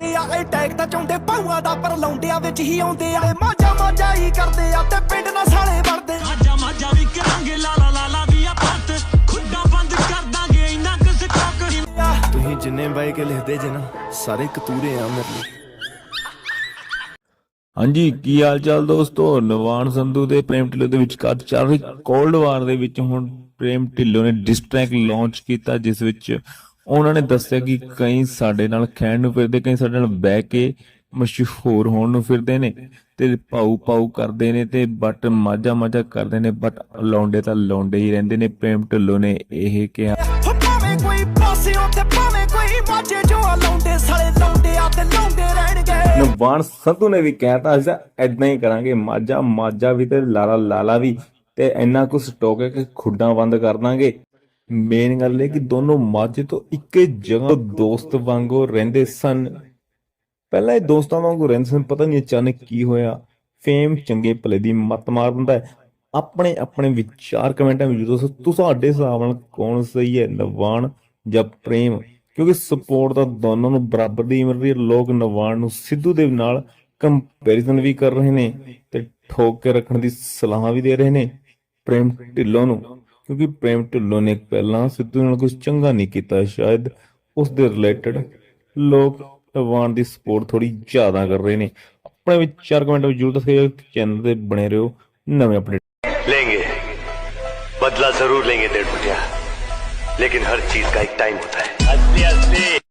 ਤੇ ਆ ਅਟੈਕ ਤਾਂ ਚਾਉਂਦੇ ਪਾਉਆਂ ਦਾ ਪਰ ਲੌਂਡਿਆਂ ਵਿੱਚ ਹੀ ਆਉਂਦੇ ਆ। ਮਾਜਾ ਮਾਜਾ ਹੀ ਕਰਦੇ ਆ ਤੇ ਪਿੰਡ ਨਾਲ ਸਾਲੇ ਬਣਦੇ ਮਾਜਾ ਮਾਜਾ ਵੀ ਕਰਾਂਗੇ ਲਾਲਾ ਲਾਲਾ ਵੀ ਆ ਪੱਤ। ਖੁੱਡਾ ਬੰਦ ਕਰ ਦਾਂਗੇ ਇੰਨਾ ਕੁ ਸਟਾਕ ਆ ਤੁਸੀਂ ਜਿੰਨੇ ਬਾਈ ਕੇ ਲਿਖਦੇ ਜੇ ਨਾ ਸਾਰੇ ਕਤੂਰੇ ਆ ਮੇਰੇ ਲਈ। ਹਾਂਜੀ ਕੀ ਹਾਲ ਚਾਲ ਦੋਸਤੋ? ਨਵਾਨ ਸੰਧੂ ਦੇ ਪ੍ਰੇਮ ਢਿੱਲੋਂ ਦੇ ਵਿਚਕਾਰ ਚੱਲ ਰਹੀ ਕੋਲਡ ਵਾਰ ਦੇ ਵਿੱਚ ਹੁਣ ਪ੍ਰੇਮ ਢਿੱਲੋਂ ਨੇ ਡਿਸਟ੍ਰੈਕ ਲਾਂਚ ਕੀਤਾ ਜਿਸ ਵਿੱਚ ਉਹਨਾਂ ਨੇ ਦੱਸਿਆ ਕਿ ਕਈ ਸਾਡੇ ਨਾਲ ਖੈਣ ਨੂੰ ਫਿਰਦੇ ਕਈ ਸਾਡੇ ਨਾਲ ਬਹਿ ਕੇ ਮਸ਼ਹੂਰ ਹੋਣ ਨੂੰ ਫਿਰਦੇ ਨੇ ਤੇ ਪਾਉ ਪਾਉ ਕਰਦੇ ਨੇ ਤੇ ਬਟ ਮਾਝਾ ਮਾਝਾ ਕਰਦੇ ਨੇ ਬਟ ਲੌਂਡੇ ਤਾਂ ਲੌਂਡੇ ਹੀ ਰਹਿੰਦੇ ਨੇ ਪ੍ਰੇਮ ਢਿੱਲੋਂ ਨੇ ਇਹ ਕਿਹਾ। ਭਾਵੇਂ ਕੋਈ ਪਾਸਿਓਂ ਤੇ ਭਾਵੇਂ ਕੋਈ ਮਾਝੇ ਜੋ ਆ ਲੌਂਡੇ ਸਾਲੇ ਲੌਂਡੇ ਆ ਤੇ ਲੌਂਡੇ ਰਹਿਣਗੇ। ਨਵਾਨ ਸੰਧੂ ਨੇ ਵੀ ਕਹਿਤਾ ਅਸਾਂ ਐਦਾਂ ਹੀ ਕਰਾਂਗੇ ਮਾਝਾ ਮਾਝਾ ਵੀ ਤੇ ਲਾਲਾ ਲਾਲਾ ਵੀ ਤੇ ਇੰਨਾ ਕੁ ਸਟਾਕ ਹੈ ਕਿ ਖੁੱਡਾਂ ਬੰਦ ਕਰ ਦਾਂਗੇ। ਮੇਨ ਗੱਲ ਇਹ ਕਿ ਦੋਨੋਂ ਮਾਝੇ ਤੋਂ ਇੱਕੇ ਜਗ੍ਹਾ ਦੋਸਤ ਵਾਂਗੂ ਰਹਿੰਦੇ ਸਨ। ਪਹਿਲਾਂ ਇਹ ਦੋਸਤਾਂ ਵਾਂਗੂ ਰਹਿੰਦੇ ਸਨ, ਪਤਾ ਨਹੀਂ ਅਚਾਨਕ ਕੀ ਹੋਇਆ। ਫੇਮ ਚੰਗੇ ਭਲੇ ਦੀ ਮੱਤ ਮਾਰ ਦਿੰਦਾ ਹੈ। ਆਪਣੇ ਆਪਣੇ ਵਿਚਾਰ ਕਮੈਂਟਾਂ ਵਿੱਚ ਦੱਸੋ ਤੁਹਾਡੇ ਹਿਸਾਬ ਨਾਲ ਕੌਣ ਸਹੀ ਹੈ, ਨਵਾਨ ਜਾਂ ਪ੍ਰੇਮ? ਕਿਉਂਕਿ ਸਪੋਰਟ ਤਾਂ ਦੋਨਾਂ ਨੂੰ ਬਰਾਬਰ ਦੀ ਮਿਲ ਰਹੀ ਹੈ। ਲੋਕ ਨਵਾਨ ਨੂੰ ਸਿੱਧੂ ਦੇ ਨਾਲ ਕੰਪੈਰੀਜ਼ਨ ਵੀ ਕਰ ਰਹੇ ਨੇ ਤੇ ਠੋਕ ਕੇ ਰੱਖਣ ਦੀ ਸਲਾਹ ਵੀ ਦੇ ਰਹੇ ਨੇ। ਪ੍ਰੇਮ ਢਿੱਲੋਂ ਨੂੰ ਕਿਉਂਕਿ ਪ੍ਰੇਮ ਢਿੱਲੋਂ ਨੇ ਪਹਿਲਾਂ ਸਿੱਧੂ ਨਾਲ ਕੁਝ ਚੰਗਾ ਨਹੀਂ ਕੀਤਾ ਸ਼ਾਇਦ ਉਸ ਦੇ ਰਿਲੇਟਡ ਲੋਕ ਨਵਾਨ ਦੀ ਸਪੋਰਟ ਥੋੜੀ ਜ਼ਿਆਦਾ ਕਰ ਰਹੇ ਨੇ ਆਪਣੇ ਵਿਚਾਰ ਕਮੈਂਟ ਵਿੱਚ ਜਰੂਰ ਦੱਸਿਓ ਚੈਨਲ ਤੇ ਬਣੇ ਰਹੋ ਨਵੇਂ ਅਪਡੇਟ लेंगे बदला जरूर लेंगे डेढ़ मुठिया लेकिन हर चीज का एक टाइम होता है